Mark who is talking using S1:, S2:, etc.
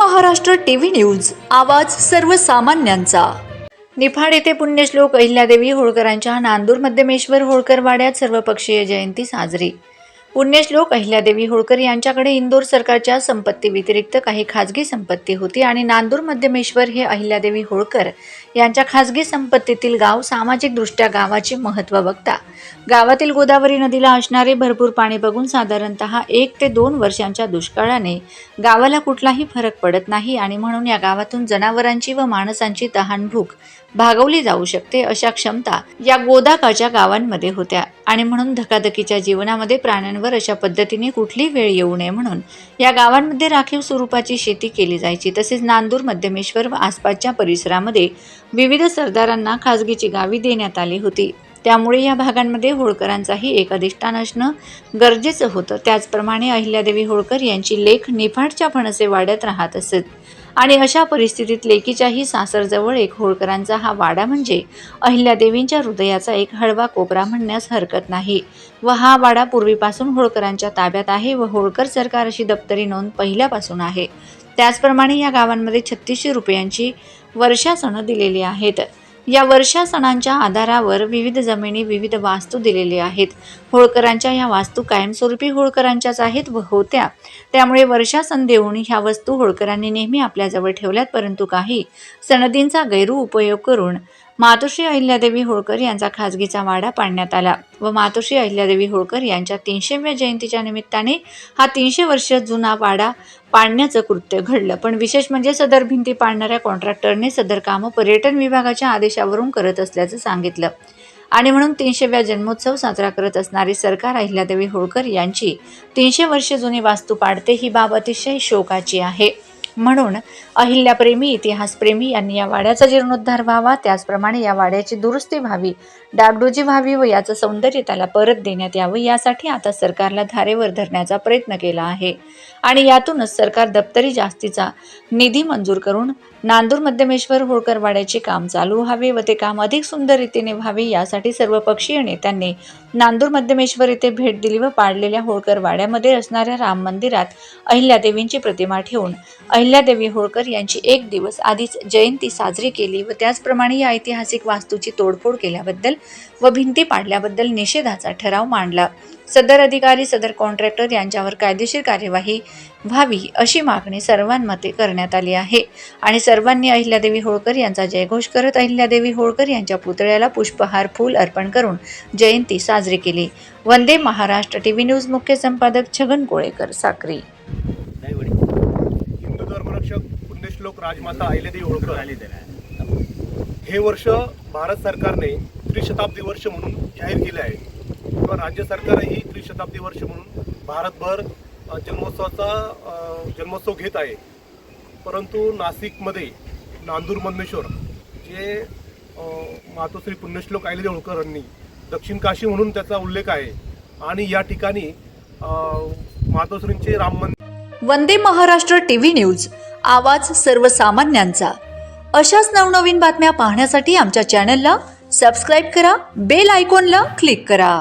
S1: Maharashtra TV news आवाज सर्वसामान्यांचा निफाड येथे पुण्यश्लोक अहिल्यादेवी होळकरांच्या नांदूर मध्यमेश्वर होळकर वाड्यात सर्वपक्षीय जयंती साजरी पुण्यश्लोक अहिल्यादेवी होळकर यांच्याकडे इंदोर सरकारच्या संपत्ती व्यतिरिक्त काही खाजगी संपत्ती होती आणि नांदूर मध्यमेश्वर हे अहिल्यादेवी होळकर यांच्या खाजगी संपत्तीतील गाव सामाजिकदृष्ट्या गावाचे महत्त्व बघता गावातील गोदावरी नदीला असणारे भरपूर पाणी बघून साधारणत एक ते दोन वर्षांच्या दुष्काळाने गावाला कुठलाही फरक पडत नाही आणि म्हणून या गावातून जनावरांची व माणसांची तहानभूक भागवली जाऊ शकते अशा क्षमता या गोदाकाच्या गावांमध्ये होत्या आणि म्हणून धकाधकीच्या जीवनामध्ये प्राण्यांवर अशा पद्धतीने कुठली वेळ येऊ नये म्हणून या गावांमध्ये राखीव स्वरूपाची शेती केली जायची तसेच नांदूर मध्यमेश्वर व आसपासच्या परिसरामध्ये विविध सरदारांना खाजगीची गावी देण्यात आली होती त्यामुळे या भागांमध्ये होळकरांचाही एक अधिष्ठान असणं गरजेचं होतं त्याचप्रमाणे अहिल्यादेवी होळकर यांची लेख निफाडच्या फणसे वाड्यात राहत असत आणि अशा परिस्थितीत लेकीच्याही सासरजवळ एक होळकरांचा हा वाडा म्हणजे अहिल्यादेवींच्या हृदयाचा एक हळवा कोपरा म्हणण्यास हरकत नाही व हा वाडा पूर्वीपासून होळकरांच्या ताब्यात आहे व होळकर सरकार अशी दप्तरी नोंद पहिल्यापासून आहे त्याचप्रमाणे या गावांमध्ये छत्तीसशे रुपयांची वर्षासनं दिलेली आहेत या वर्षा सणांच्या आधारावर विविध जमिनी विविध वास्तू दिलेल्या आहेत होळकरांच्या या वास्तू कायमस्वरूपी होळकरांच्याच आहेत व होत्या त्यामुळे वर्षा सण देऊन ह्या वस्तू होळकरांनी नेहमी आपल्याजवळ ठेवल्यात परंतु काही सनदींचा उपयोग करून मातोश्री अहिल्यादेवी होळकर यांचा खाजगीचा वाडा पाडण्यात आला व मातोश्री अहिल्यादेवी होळकर यांच्या तीनशेव्या जयंतीच्या निमित्ताने हा तीनशे वर्ष जुना वाडा पाडण्याचं कृत्य घडलं पण विशेष म्हणजे सदर भिंती पाडणाऱ्या कॉन्ट्रॅक्टरने सदर कामं पर्यटन विभागाच्या आदेशावरून करत असल्याचं सांगितलं आणि म्हणून तीनशेव्या जन्मोत्सव साजरा करत असणारी सरकार अहिल्यादेवी होळकर यांची तीनशे वर्षे जुनी वास्तू पाडते ही बाब अतिशय शोकाची आहे म्हणून अहिल्याप्रेमी इतिहासप्रेमी यांनी या वाड्याचा जीर्णोद्धार व्हावा त्याचप्रमाणे या वाड्याची दुरुस्ती व्हावी डागडोजी व्हावी व याचं सौंदर्य त्याला परत देण्यात यावं यासाठी आता सरकारला धारेवर धरण्याचा प्रयत्न केला आहे आणि यातूनच सरकार दप्तरी जास्तीचा निधी मंजूर करून नांदूर मध्यमेश्वर होळकर वाड्याचे काम चालू व्हावे व ते काम अधिक सुंदर रीतीने व्हावे यासाठी सर्व पक्षीय नेत्यांनी नांदूर मध्यमेश्वर येथे भेट दिली व पाडलेल्या होळकर वाड्यामध्ये असणाऱ्या राम मंदिरात अहिल्यादेवींची प्रतिमा ठेवून अहिल्यादेवी होळकर यांची एक दिवस आधीच जयंती साजरी केली व त्याचप्रमाणे या ऐतिहासिक वास्तूची तोडफोड केल्याबद्दल व भिंती पाडल्याबद्दल निषेधाचा ठराव मांडला सदर अधिकारी सदर कॉन्ट्रॅक्टर यांच्यावर कायदेशीर कार्यवाही व्हावी अशी मागणी सर्वांमध्ये करण्यात आली आहे आणि सर्वांनी अहिल्यादेवी होळकर यांचा जयघोष करत अहिल्यादेवी होळकर यांच्या पुतळ्याला पुष्पहार फूल अर्पण करून जयंती साजरी केली Vande Maharashtra T V news मुख्य संपादक छगन कोळेकर साक्री
S2: राजमाता अहिल्यादेवी होळकर हे वर्ष भारत सरकारने त्रिशताब्दी वर्ष म्हणून जाहीर केले आहे किंवा राज्य सरकारही त्रिशताब्दी वर्ष म्हणून भारतभर जन्मोत्सवाचा जन्मोत्सव घेत आहे परंतु नाशिकमध्ये नांदूर मंदेश्वर जे मातोश्री पुण्यश्लोक आयले होळकरांनी दक्षिण काशी म्हणून त्याचा उल्लेख आहे आणि या ठिकाणी मातोश्रींचे राम मंदिर
S1: वंदे महाराष्ट्र टीव्ही न्यूज आवाज सर्वसामान्यांचा अशाच नवनवीन बातम्या पाहण्यासाठी आमच्या चॅनलला सबस्क्राईब करा बेल आयकॉनला क्लिक करा